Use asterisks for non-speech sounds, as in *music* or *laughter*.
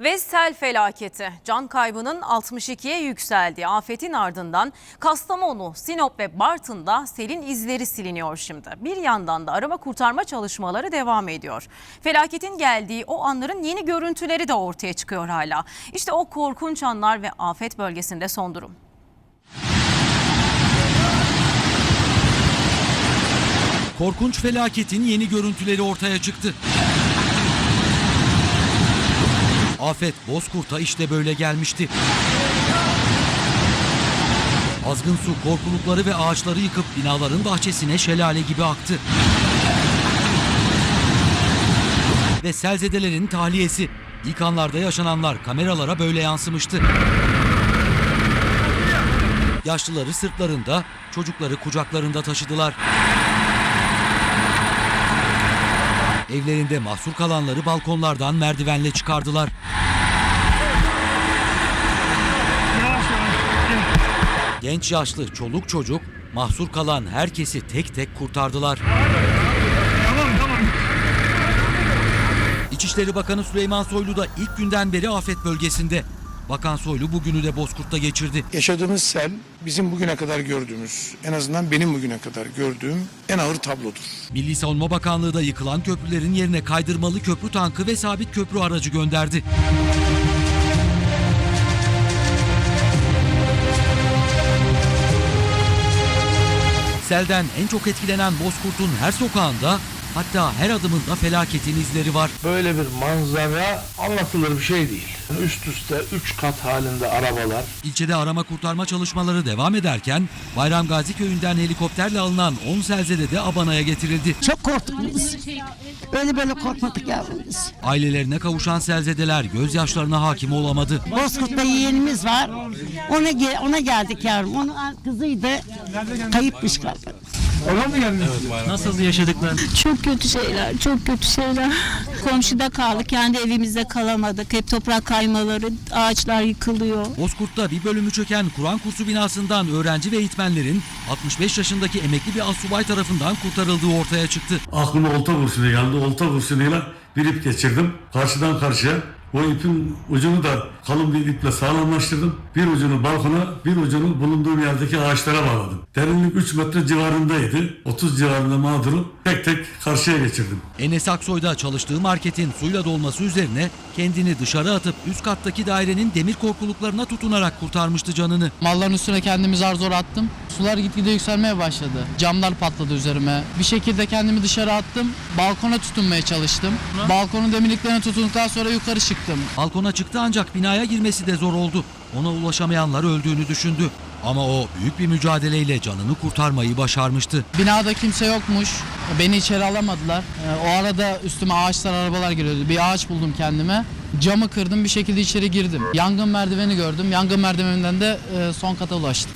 Ve sel felaketi can kaybının 62'ye yükseldi. Afetin ardından Kastamonu, Sinop ve Bartın'da selin izleri siliniyor şimdi. Bir yandan da arama kurtarma çalışmaları devam ediyor. Felaketin geldiği o anların yeni görüntüleri de ortaya çıkıyor hala. İşte o korkunç anlar ve afet bölgesinde son durum. Korkunç felaketin yeni görüntüleri ortaya çıktı. Afet Bozkurt'a işte böyle gelmişti. Azgın su korkulukları ve ağaçları yıkıp binaların bahçesine şelale gibi aktı. Ve selzedelerin tahliyesi. İlk anlarda yaşananlar kameralara böyle yansımıştı. Yaşlıları sırtlarında, çocukları kucaklarında taşıdılar. Evlerinde mahsur kalanları balkonlardan merdivenle çıkardılar. Genç yaşlı çoluk çocuk mahsur kalan herkesi tek tek kurtardılar. İçişleri Bakanı Süleyman Soylu da ilk günden beri afet bölgesinde. Bakan Soylu bugünü de Bozkurt'ta geçirdi. Yaşadığımız sel bizim bugüne kadar gördüğümüz, en azından benim bugüne kadar gördüğüm en ağır tablodur. Milli Savunma Bakanlığı da yıkılan köprülerin yerine kaydırmalı köprü tankı ve sabit köprü aracı gönderdi. Selden en çok etkilenen Bozkurt'un her sokağında hatta her adımında felaketin izleri var. Böyle bir manzara anlatılır bir şey değil. Üst üste 3 kat halinde arabalar. İlçede arama kurtarma çalışmaları devam ederken Bayram Gazi köyünden helikopterle alınan 10 selzede de Abana'ya getirildi. Çok korktuk biz. Öyle böyle korkmadık yavrum biz. Ailelerine kavuşan selzedeler gözyaşlarına hakim olamadı. Bozkurt'ta yeğenimiz var. Ona ge- ona geldik yavrum. Onun kızıydı. Kayıpmış galiba. Nasıl yaşadıklar? Çok kötü şeyler, çok kötü şeyler. *laughs* Komşuda kaldık, kendi evimizde kalamadık. Hep toprak kaymaları, ağaçlar yıkılıyor. Bozkurt'ta bir bölümü çöken Kur'an kursu binasından öğrenci ve eğitmenlerin 65 yaşındaki emekli bir asubay tarafından kurtarıldığı ortaya çıktı. aklıma olta kurşunu geldi. Olta kurşunuyla bir ip geçirdim. Karşıdan karşıya. O ipin ucunu da kalın bir iple sağlamlaştırdım. Bir ucunu balkona, bir ucunu bulunduğum yerdeki ağaçlara bağladım. Derinlik 3 metre civarındaydı. 30 civarında mağduru tek tek karşıya geçirdim. Enes Aksoy da çalıştığı marketin suyla dolması üzerine kendini dışarı atıp üst kattaki dairenin demir korkuluklarına tutunarak kurtarmıştı canını. Malların üstüne kendimi zar zor attım. Sular gitgide yükselmeye başladı. Camlar patladı üzerime. Bir şekilde kendimi dışarı attım. Balkona tutunmaya çalıştım. Balkonun demirliklerine tutunduktan sonra yukarı çıktım. Balkona çıktı ancak binaya girmesi de zor oldu. Ona ulaşamayanlar öldüğünü düşündü. Ama o büyük bir mücadeleyle canını kurtarmayı başarmıştı. Binada kimse yokmuş. Beni içeri alamadılar. Ee, O arada üstüme ağaçlar, arabalar geliyordu. Bir ağaç buldum kendime. Camı kırdım bir şekilde içeri girdim. Yangın merdiveni gördüm. Yangın merdiveninden de e, son kata ulaştım.